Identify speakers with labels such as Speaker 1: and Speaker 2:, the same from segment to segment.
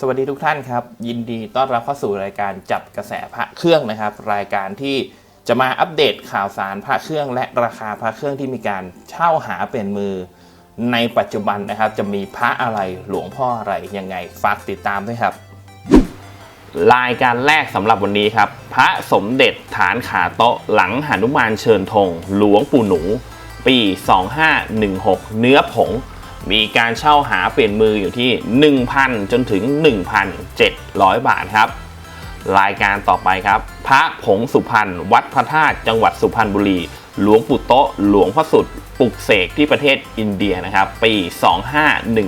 Speaker 1: สวัสดีทุกท่านครับ ยินดีต้อนรับเข้าสู่รายการจับกระแสพระเครื่องนะครับ รายการที่จะมาอัปเดตข่าวสารพระเครื่อง และราคาพระเครื่องที่มีการเช่าหาเป็นมือ ในปัจจุบันนะครับ จะมีพระอะไรหลวงพ่ออะไรยังไงฝากติดตามด้วยครับ รายการแรกสำหรับวันนี้ครับ พระสมเด็จฐานขาโต๊ะหลังหนุมานเชิญธงหลวงปู่หนู ปี 2516 เนื้อผง มีการเช่าหาเปลี่ยนมืออยู่ที่ 1,000 จนถึง 1,700 บาทครับ รายการต่อไปครับ พระผงสุพรรณวัดพระธาตุจังหวัดสุพรรณบุรี หลวงปู่โตะหลวงพ่อสุดปลุกเสกที่ประเทศอินเดียนะครับ ปี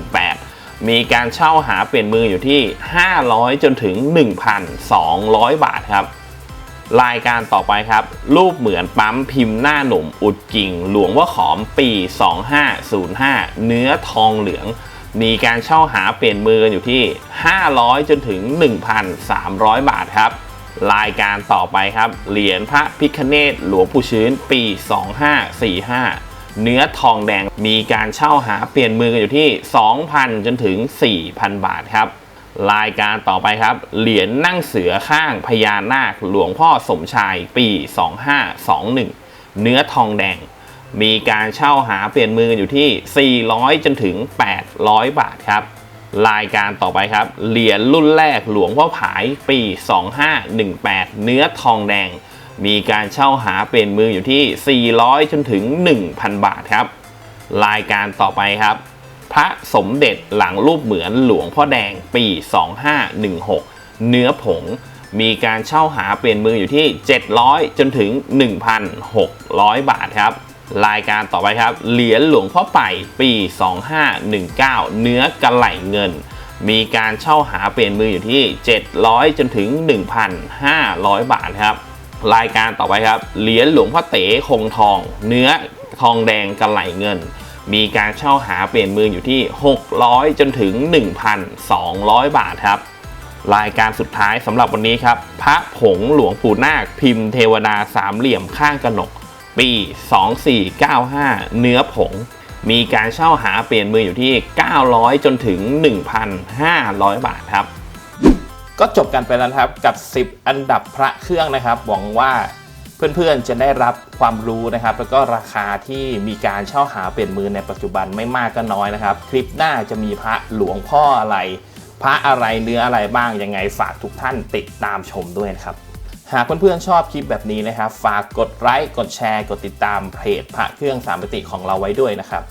Speaker 1: 2518 มีการเช่าหาเปลี่ยนมืออยู่ที่ 500 จนถึง 1,200 บาทครับ รายการต่อไปครับ รูปเหมือนปั๊มพิมพ์หน้าหนุ่มอุดกิ่ง หลวงว่าขอมปี 2505 เนื้อทองเหลือง มีการเช่าหาเปลี่ยนมือกันอยู่ที่ 500 จนถึง 1,300 บาทครับ รายการต่อไปครับ เหรียญพระพิคเนตหลวงปู่ชื้นปี 2545เนื้อทองแดงมีการเช่าหาเปลี่ยนมือกันอยู่ที่ 2,000 จนถึง 4,000 บาทครับ รายการต่อไปครับ เหรียญนั่งเสือข้างพญานาคหลวงพ่อสมชายปี 2521 เนื้อทองแดง มีการเช่าหาเปลี่ยนมืออยู่ที่ 400 จนถึง 800 บาทครับ รายการต่อไปครับ เหรียญรุ่นแรกหลวงพ่อผายปี 2518 เนื้อทองแดง มีการเช่าหาเปลี่ยนมืออยู่ที่ 400 จนถึง 1,000 บาทครับ รายการต่อไปครับ พระสมเด็จหลังรูปเหมือนหลวงพ่อแดงปี 2516 เนื้อผงมีการเช่าหาเปลี่ยนมืออยู่ที่ 700 จนถึง 1,600 บาทครับ รายการต่อไปครับ เหรียญหลวงพ่อไป่ปี 2519 เนื้อกระไหลเงิน มีการเช่าหาเปลี่ยนมืออยู่ที่ 700 จนถึง 1,500 บาทครับ รายการต่อไปครับ เหรียญหลวงพ่อเต๋คงทอง เนื้อทองแดงกระไหลเงิน มีการเช่าหาเปลี่ยนมืออยู่ที่ 600 จนถึง 1,200 บาทครับ รายการสุดท้ายสำหรับวันนี้ครับ พระผงหลวงปู่นาคพิมพ์เทวดาสามเหลี่ยมข้างกระหนก ปี 2495 เนื้อผง มีการเช่าหาเปลี่ยนมืออยู่ที่ 900 จนถึง 1,500 บาทครับ ก็จบกันไปแล้วครับกับ 10 อันดับพระเครื่องนะครับหวังว่า เพื่อนๆจะได้รับความรู้นะครับ แล้วก็ราคาที่มีการเช่าหาเปลี่ยนมือในปัจจุบันไม่มากก็น้อยนะครับ คลิปหน้าจะมีพระหลวงพ่ออะไร พระอะไรเนื้ออะไรบ้างยังไงฝากทุกท่านติดตามชมด้วยนะครับหากเพื่อนๆชอบคลิปแบบนี้นะครับ ฝากกดไลค์กดแชร์ กดติดตามเพจพระเครื่องสามมิติของเราไว้ด้วยนะครับ